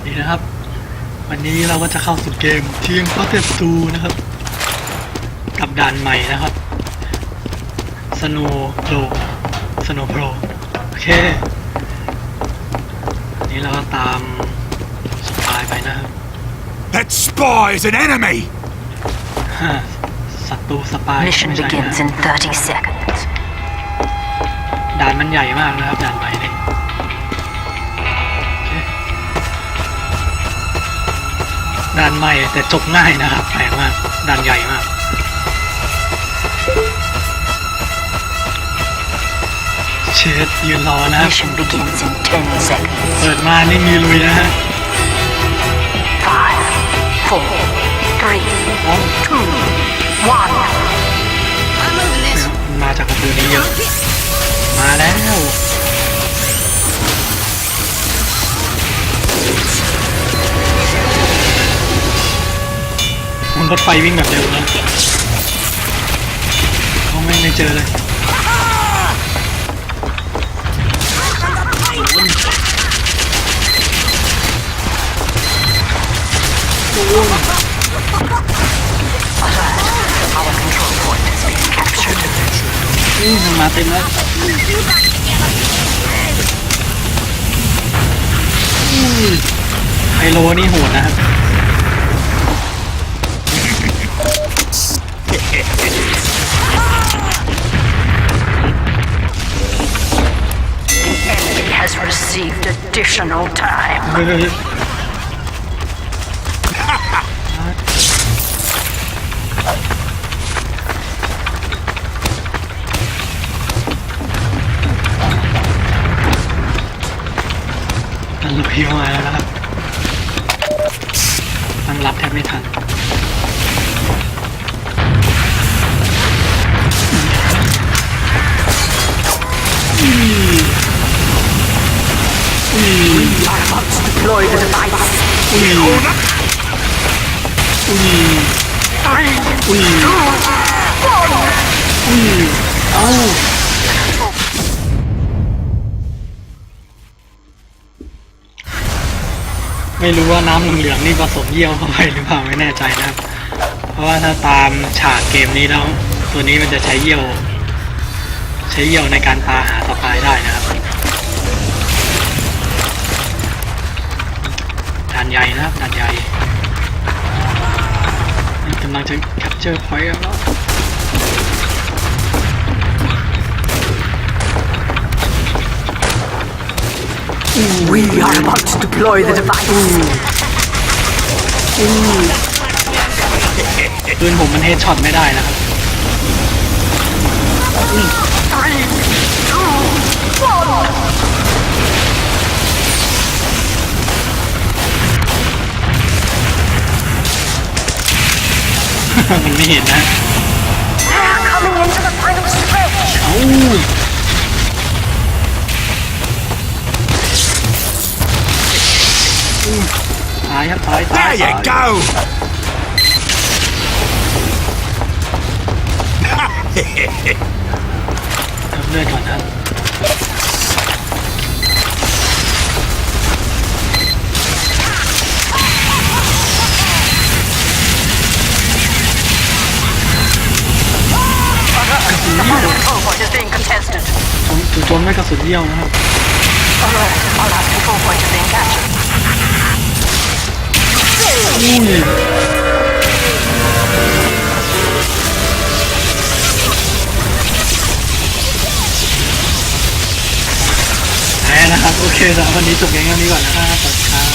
สดีนะครับ วันนี้เราก็จะเข้าสู่เกมทีม p o t e 2นะครับ กับด่านใหม่นะครับ Snow Pro Snow Pro โอเควันนี้เราก็ตามสปายไปนะครับ That spy is an enemy! ฮะศัตรูสปาย Mission ไม่ใช่นะ begins in 30 seconds. ด่านมันใหญ่มากนะครับด่านใหม่ ด่านใหม่แต่จบง่ายนะครับแปลกมากด่านใหญ่มากเชดยืนรอนะครับ Mission begins in 10 seconds. เปิดมานี่มีลุยนะฮะ Five, four, three, อ๋อ two, one. มันมาจากประตูนี้เยอะมาแล้ว รถไฟวิ่งแบบเร็วนะเขาไม่ไม่เจอเลยนี่มันมาเต็มแล้วไฮโลนี่โหดนะครับ received additional time. เฮ้ยมันลุกฮิวมาแล้วนะครับตั้งรับแทบไม่ทัน อุ้ยอุ้ยอุ้ยอุ้ยเอาไม่รู้ว่าน้ำเหลืองๆนี่ผสมเยี่ยวเข้าไปหรือเปล่าไม่แน่ใจนะครับ เพราะว่าถ้าตามฉากเกมนี้แล้วตัวนี้มันจะใช้เยี่ยว ใช้เยี่ยวในการตาหาสปายได้นะครับ ด่านใหญ่นะครับด่านใหญ่นี่กำลังจะ capture point แล้ว We are about to deploy the device. ปืนผมมันเฮดช็อตไม่ได้นะครับ มันไม่เห็นนะ They're coming into the final stretch. เอ้าตายครับตายตาย There you ตาย go! เติมเลือดก่อนนะครับ ผมจู่โจมด้วยกระสุนเยี่ยวนะครับ Alert, our last control point is being captured. อุ้ยแพ้นะครับ โอเคสำหรับวันนี้จบเพียงเท่านี้ก่อนนะครับสวัสดีครับ